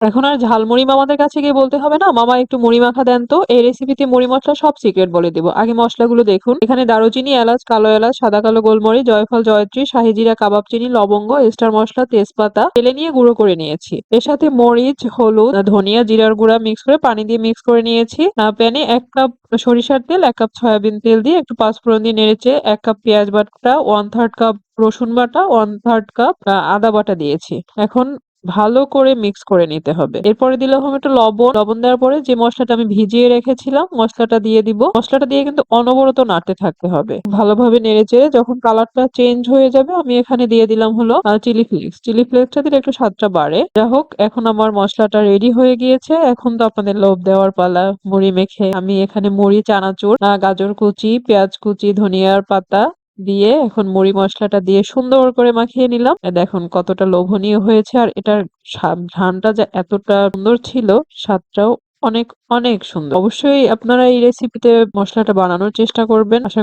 এখন আর ঝালমুড়ি মামাদের কাছে গিয়ে বলতে হবে না? মামা একটু মুড়ি মাখা দেন তো। এই রেসিপিতে মুড়ি মশলা সব সিক্রেট বলে দেবো। আগে মশলাগুলো দেখুন। এখানে দারুচিনি, এলাচ, কালো এলাচ, সাদা কালো গোলমরিচ, জয়ফল, জয়ত্রী, শাহিজিরা কাবাব চিনি, লবঙ্গ স্টার মশলা, তেজপাতা, তেলে নিয়ে গুঁড়ো করে নিয়েছি। এর সাথে মরিচ, হলুদ, ধনিয়া, জিরার গুঁড়া মিক্স করে পানি দিয়ে মিক্স করে নিয়েছি। প্যানে এক কাপ সরিষার তেল, এক কাপ সয়াবিন তেল দিয়ে একটু পাঁচফোড়ন দিয়ে নেড়েছে এক কাপ পেঁয়াজ বাটা ওয়ান থার্ড কাপ রসুন বাটা ওয়ান থার্ড কাপ আদা বাটা দিয়েছি। এখন ভালো করে মিক্স করে নিতে হবে। এরপরে দিলে হবে একটু লবণ। লবণ দেওয়ার পরে যে মশলাটা আমি ভিজিয়ে রেখেছিলাম, মশলাটা দিয়ে দিব। মশলাটা দিয়ে কিন্তু অনবরত নাড়তে থাকতে হবে। ভালোভাবে নেড়ে চেড়ে যখন কালারটা চেঞ্জ হয়ে যাবে, আমি এখানে দিয়ে দিলাম হলো চিলি ফ্লেক্স চিলি ফ্লেক্সটা দিলে একটু স্বাদটা বাড়ে। যা হোক, এখন আমার মশলাটা রেডি হয়ে গিয়েছে। এখন তো আপনাদের লোভ দেওয়ার পালা, মুড়ি মেখে। আমি এখানে মুড়ি, চানাচুর গাজর কুচি, পেঁয়াজ কুচি, ধনিয়ার পাতা দিয়ে এখন মুড়ি মশলাটা দিয়ে সুন্দর করে মাখিয়ে নিলাম। দেখুন কতটা লোভনীয় হয়েছে আর এটার ঘ্রাণটা যে এতটা সুন্দর ছিল, স্বাদটাও অনেক অনেক সুন্দর। অবশ্যই আপনারা এই রেসিপিতে মশলাটা বানানোর চেষ্টা করবেন। আশা